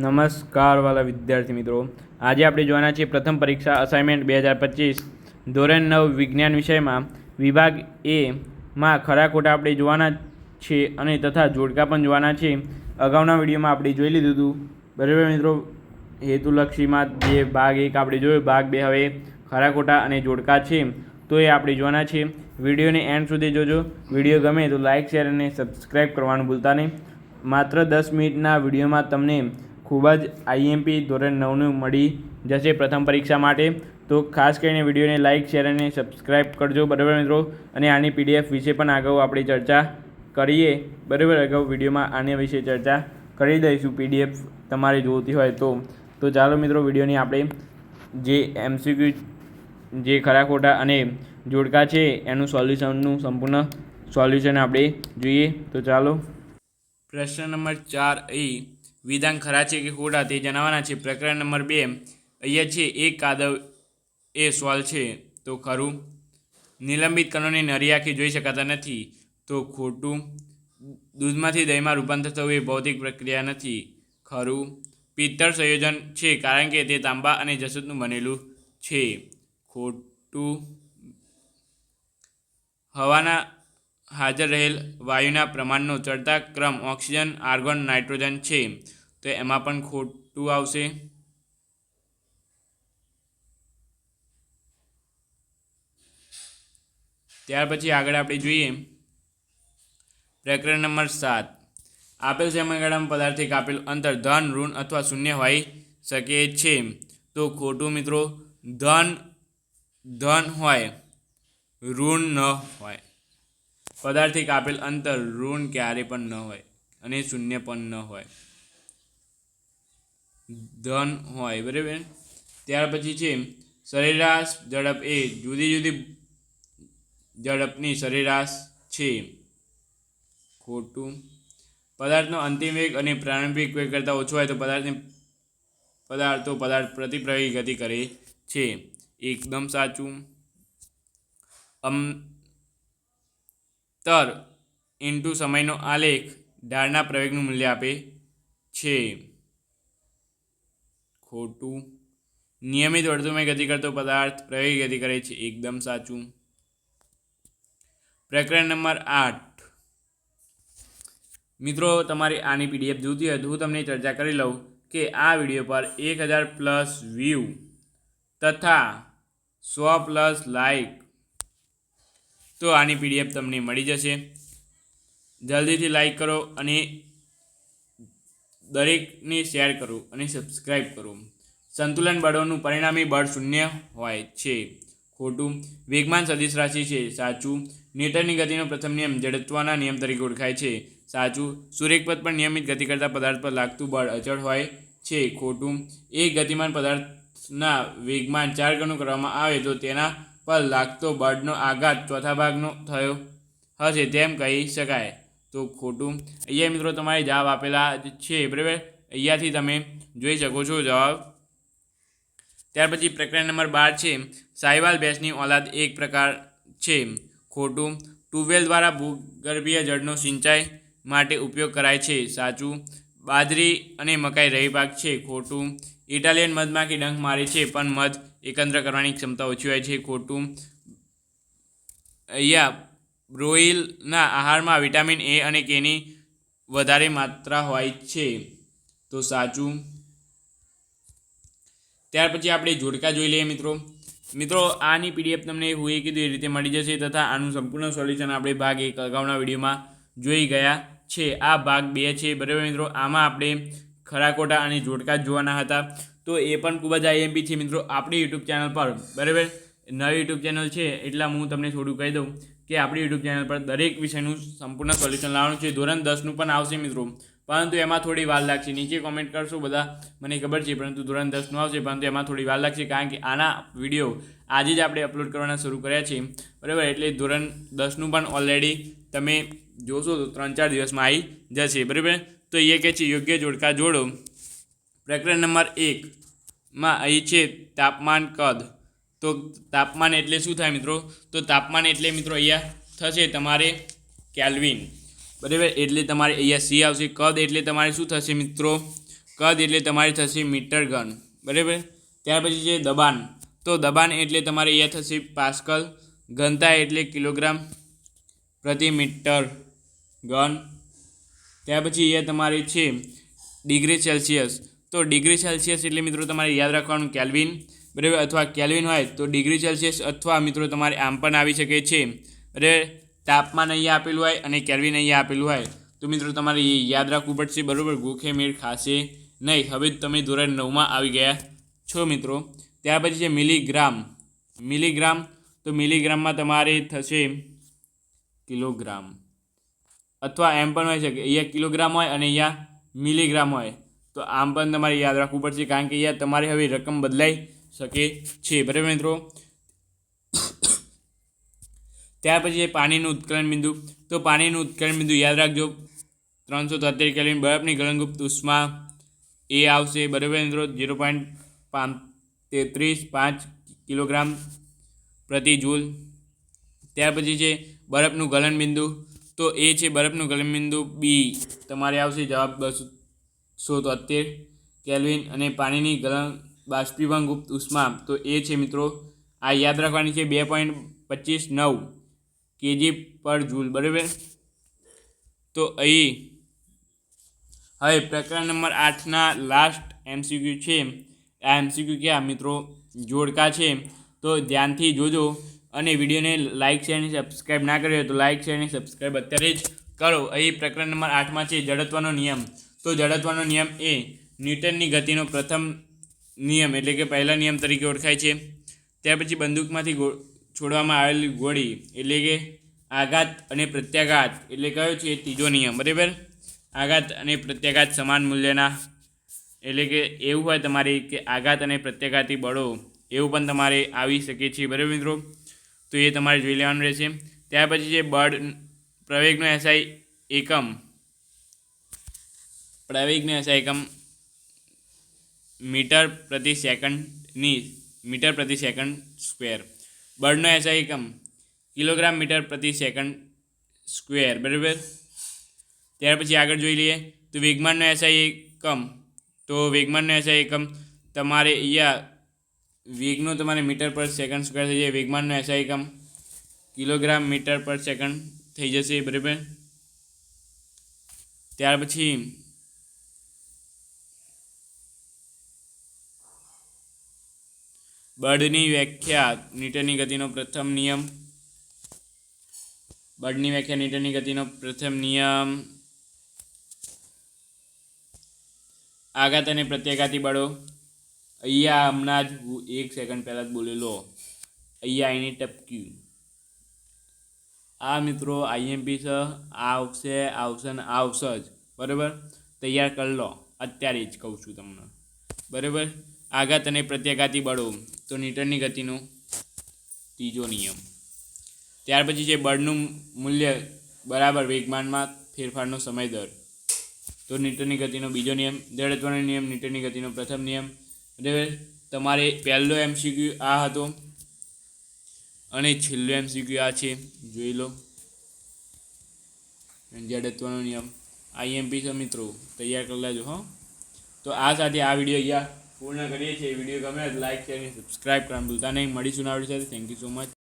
નમસ્કાર વાલા વિદ્યાર્થી મિત્રો. આજે આપણે જોવાના છીએ પ્રથમ પરીક્ષા અસાઇનમેન્ટ બે હજાર પચીસ. ધોરણ નવ, વિજ્ઞાન વિષયમાં વિભાગ એ માં ખરા ખોટા આપણે જોવાના છે અને તથા જોડકા પણ જોવાના છે. અગાઉના વિડીયોમાં આપણે જોઈ લીધું હતું. બરાબર મિત્રો? હેતુલક્ષીમાં જે ભાગ એક આપણે જોયો. ભાગ બે હવે ખરા ખોટા અને જોડકા છે. તો એ આપણે જોવાના છે. વિડીયોને એન્ડ સુધી જોજો. વીડિયો ગમે તો લાઇક શેર અને સબસ્ક્રાઈબ કરવાનું ભૂલતા નહીં. માત્ર દસ મિનિટના વિડીયોમાં તમને ખૂબ જ આઈએમપી ધોરણ નવનું મળી જશે પ્રથમ પરીક્ષા માટે. તો ખાસ કરીને વિડીયોને લાઇક શેર અને સબસ્ક્રાઈબ કરજો, બરાબર મિત્રો? અને આની પીડીએફ વિશે પણ આગળ આપણે ચર્ચા કરીએ. બરાબર, અગાઉ વિડીયોમાં આને વિશે ચર્ચા કરી દઈશું પીડીએફ તમારે જોતી હોય તો. તો ચાલો મિત્રો, વિડીયોની આપણે જે એમસીક્યુ જે ખરા ખોટા અને જોડકા છે, એનું સોલ્યુશનનું સંપૂર્ણ સોલ્યુશન આપણે જોઈએ. તો ચાલો. પ્રશ્ન નંબર ચાર અહીં વિધાન ખરા છે કે ખોટા તે જણાવવાના છે. પ્રકરણ નંબર બે. અહીંયા છે, એક કાદવ એ સોલ છે. તો ખરું. નિલંબિત કણોને નરી આંખે જોઈ શકાતા નથી. તો ખોટું. દૂધમાંથી દહીંમાં રૂપાંતર થવું એ ભૌતિક પ્રક્રિયા નથી. ખરું. પિત્તળ સંયોજન છે કારણ કે તે તાંબા અને જસૂદનું બનેલું છે. ખોટું. હવાના હાજર રહેલ વાયુના પ્રમાણનો ચડતા ક્રમ ઓક્સિજન, આર્ગોન, નાઇટ્રોજન છે. તો એમાં પણ ખોટું આવશે. ત્યાર પછી આગળ આપણે જોઈએ. પ્રકરણ નંબર સાત. આપેલ સમયગાળામાં પદાર્થે આપેલ અંતર ધન, ઋણ અથવા શૂન્ય હોઈ શકે છે. તો ખોટું મિત્રો, ધન ધન હોય, ઋણ ન હોય. પદાર્થે કાપેલ અંતર ઋણ ક્યારે પણ ન હોય અને શૂન્ય પણ ન હોય. ધન હોય, બરાબર? ત્યાર પછી છે, સરેરાશ ઝડપ એ જુદી જુદી ઝડપની સરેરાશ છે. ખોટું. પદાર્થનો અંતિમ વેગ અને પ્રારંભિક વેગ કરતાં ઓછો હોય તો પદાર્થની પદાર્થો પદાર્થ પ્રતિપ્રવાહી ગતિ કરે છે. એકદમ સાચું. અંતર ઇન્ટુ સમયનો આલેખ ઢાળના પ્રવેગનું મૂલ્ય આપે છે. ખોટું. નિયમિત વર્તુળમાં ગતિ કરતો પદાર્થ પ્રવેગ ગતિ કરે છે. એકદમ સાચું. પ્રકરણ નંબર આઠ. મિત્રો, તમારી આની પીડીએફ જોતી હોય તો હું તમને ચર્ચા કરી લઉં કે આ વીડિયો પર એક હજાર પ્લસ વ્યૂ તથા સો પ્લસ લાઈક તો આની પીડીએફ તમને મળી જશે. જલ્દીથી લાઈક કરો અને દરેકને શેર કરો અને સબસ્ક્રાઈબ કરો. સંતુલન બળોનું પરિણામી બળ શૂન્ય હોય છે. ખોટું. વેગમાન સદિશ રાશિ છે. સાચું. ન્યૂટનની ગતિનો પ્રથમ નિયમ જડત્વના નિયમ તરીકે ઓળખાય છે. સાચું. સુરેખપથ પર નિયમિત ગતિ કરતા પદાર્થ પર લાગતું બળ અચળ હોય છે. ખોટું. એક ગતિમાન પદાર્થના વેગમાન ચાર ગણું કરવામાં આવે તો તેના પર લાગતો બળનો આઘાત ચોથા ભાગનો થયો. હશે તેમ કહી શકાય. તો ખોટું. અહીંયા મિત્રો તમારે જવાબ આપેલા છે, બરાબર? અહીંયાથી તમે જોઈ શકો છો જવાબ. ત્યાર પછી પ્રકરણ નંબર બાર છે, સાહિવાલ ભેંસની ઓલાદ એક પ્રકાર છે. ખોટું. ટ્યુબવેલ દ્વારા ભૂગર્ભીય જળનો સિંચાઈ માટે ઉપયોગ કરાય છે. સાચું. બાજરી અને મકાઈ રહી પાક છે. ખોટું. ઇટાલિયન મધમાખી ડંખ મારે છે, પણ મધ એકત્ર કરવાની ક્ષમતા ઓછી હોય છે, ખોટું. અહીંયા બ્રોઇલના આહારમાં વિટામિન એ અને કેની વધારે માત્રા હોય છે, તો સાચું. ત્યાર પછી આપણે જોડકા જોઈ લઈએ મિત્રો. મિત્રો, આની પીડીએફ તમને હું એ કીધું એ રીતે મળી જશે તથા આનું સંપૂર્ણ સોલ્યુશન આપણે ભાગ એક અગાઉના વિડીયોમાં જોઈ ગયા છે. આ ભાગ બે છે, બરાબર મિત્રો? આમાં આપણે ખરાકોટા અને જોડકા જોવાના હતા. તો એ પણ ખૂબ જ આઈએમપી છે મિત્રો. આપણી યુટ્યુબ ચેનલ પર, બરાબર? નવી યુટ્યુબ ચેનલ છે એટલા હું તમને થોડું કહી દઉં કે આપણી યુટ્યુબ ચેનલ પર દરેક વિષયનું સંપૂર્ણ સોલ્યુશન લાવવાનું છે. ધોરણ દસનું પણ આવશે મિત્રો. પરંતુ એમાં થોડી વાર લાગશે. નીચે કોમેન્ટ કરશો બધા, મને ખબર છે, પરંતુ ધોરણ દસનું આવશે, પરંતુ એમાં થોડી વાર લાગશે કારણ કે આના વીડિયો આજે જ આપણે અપલોડ કરવાના શરૂ કર્યા છે. બરાબર? એટલે ધોરણ દસનું પણ ઓલરેડી તમે જોશો તો ત્રણ ચાર દિવસમાં આવી જશે. બરાબર? તો એ કહે છે, યોગ્ય જોડકા જોડો. પ્રકરણ નંબર એકમાં અહીં છે તાપમાન કદ. તો તાપમાન એટલે શું થાય મિત્રો? તો તાપમાન એટલે મિત્રો અહીંયા થશે તમારે કેલ્વિન. બરાબર? એટલે તમારે અહીંયા સી આવશે. કદ એટલે તમારે શું થશે મિત્રો? કદ એટલે તમારે થશે મીટર ઘન. બરાબર? ત્યાર પછી છે દબાણ. તો દબાણ એટલે તમારે અહીંયા થશે પાસ્કલ ઘનતા એટલે કિલોગ્રામ પ્રતિ મીટર ઘન. ત્યાર પછી અહીંયા તમારે છે ડિગ્રી સેલ્સિયસ. તો ડિગ્રી સેલ્સિયસ એટલે મિત્રો તમારે યાદ રાખવાનું કેલ્વિન, બરાબર? અથવા કેલ્વિન હોય તો ડિગ્રી સેલ્સિયસ અથવા મિત્રો તમારે આમ પણ આવી શકે છે. બરાબર? તાપમાન અહીંયા આપેલું હોય અને કેલ્વિન અહીંયા આપેલું હોય. તો મિત્રો તમારે એ યાદ રાખવું પડશે, બરાબર? ગોખે મેળ ખાશે નહીં. હવે તમે ધોરણ નવમાં આવી ગયા છો મિત્રો. ત્યાર પછી છે મિલીગ્રામ. મિલીગ્રામ, તો મિલીગ્રામમાં તમારે થશે કિલોગ્રામ. અથવા એમ પણ હોય છે કે અહીંયા કિલોગ્રામ હોય અને અહીંયા મિલીગ્રામ હોય. તો આમ પણ તમારે યાદ રાખવું પડશે, કારણ કે યાર તમારે હવે રકમ બદલાઈ શકે છે. બરાબર મિત્રો? ત્યાર પછી પાણીનું ઉત્કલન બિંદુ. તો પાણીનું ઉત્કલન બિંદુ યાદ રાખજો. ત્રણસો તોતેર કેલ્વિન બરફની ગલનગુપ્ત ઉષ્મા એ આવશે. બરાબર મિત્રો? ઝીરો પોઈન્ટ પાંચ તેત્રીસ પાંચ કિલોગ્રામ પ્રતિ જૂલ. ત્યાર પછી છે બરફનું ગલન બિંદુ. તો એ છે બરફનું ગલન બિંદુ બી. તમારે આવશે જવાબ બસો તોતેર કેલ્વિન અને પાણીની ગલન બાષ્પીભવન ગુપ્ત ઉષ્મા, તો એ છે મિત્રો, આ યાદ રાખવાની છે બે પોઈન્ટ પચીસ નવ કેજી પર જૂલ, બરાબર? તો અહીં હવે પ્રકરણ નંબર આઠના લાસ્ટ એમસીક્યુ છે. આ એમસીક્યુ ક્યાં, મિત્રો? જોડકા છે. તો ધ્યાનથી જોજો અને વિડીયોને લાઇક શેર અને સબસ્ક્રાઈબ ના કર્યો તો લાઇક શેર અને સબસ્ક્રાઈબ અત્યારે જ કરો. અહીં પ્રકરણ નંબર આઠમાં છે જડત્વનો નિયમ. તો જડત્વનો નિયમ એ ન્યૂટનની ગતિનો પ્રથમ નિયમ એટલે કે પહેલા નિયમ તરીકે ઓળખાય છે. ત્યાર પછી બંદૂકમાંથી છોડવામાં આવેલી ગોળી એટલે કે આઘાત અને પ્રત્યાઘાત એટલે કયો છે ત્રીજો નિયમ, બરાબર? આઘાત અને પ્રત્યાઘાત સમાન મૂલ્યના એટલે કે એવું હોય તમારી કે આઘાત અને પ્રત્યાઘાતી બળો એવું પણ તમારે આવી શકે છે, બરાબર મિત્રો? તો એ તમારે જોઈ લેવાનું રહેશે. ત્યાર પછી જે બળ, પ્રવેગનો એસઆઈ એકમ પ્રવેગનો એસઆઈ એકમ મીટર પ્રતિ સેકન્ડની મીટર પ્રતિ સેકન્ડ સ્ક્વેર. બળનો એસઆઈ એકમ કિલોગ્રામ મીટર પ્રતિ સેકન્ડ સ્ક્વેર. બરાબર? ત્યાર પછી આગળ જોઈ લઈએ. તો વેગમાનનો એસઆઈ એકમ, તો વેગમાનનો એસઆઈ એકમ તમારે અહીંયા વેગનો તમારે મીટર પર સેકન્ડ સ્ક્વેર થઈ જાય. વેગમાનનો એસઆઈ એકમ કિલોગ્રામ મીટર પર સેકન્ડ થઈ જશે. બરાબર? ત્યાર પછી બળની વ્યાખ્યા ન્યૂટનની ગતિનો પ્રથમ નિયમ. બળની વ્યાખ્યા ન્યૂટનની ગતિનો પ્રથમ નિયમ. આઘાત અને પ્રત્યાઘાતી બળો. અહીંયા હમણાં જ હું એક સેકન્ડ પહેલાં જ બોલેલો. અહીંયા એની ટપક્યું. આ મિત્રો આઈએમપી છે, આ આવશે આવશે ને આવશે જ. બરાબર? તૈયાર કરી લો. અત્યારે જ કહું છું તમને. બરાબર? આઘાત અને પ્રત્યાઘાતી બળો. તો ન્યૂટનની ગતિનો ત્રીજો નિયમ. ત્યાર પછી છે બળનું મૂલ્ય બરાબર વેગમાનમાં ફેરફારનો સમય દર. તો ન્યૂટનની ગતિનો બીજો નિયમ જડત્વનો નિયમ, ન્યૂટનની ગતિનો પ્રથમ નિયમ. એટલે તમારે પહેલો એમસીક્યુ આ હતો અને છેલ્લો એમસીક્યુ આ છે, જોઈ લો. જડત્વનો નિયમ. આઈએમપી છે મિત્રો, તૈયાર કરી લેજો, હો. તો આ સાથે આ વીડિયો અહીંયા પૂર્ણ કરીએ છીએ. વીડિયો ગમે લાઈક શેર અને સબસ્ક્રાઈબ કરવાનું ભૂલતા નહીં. મળીશું ના વીડિયો સાથે થેન્ક યુ સો મચ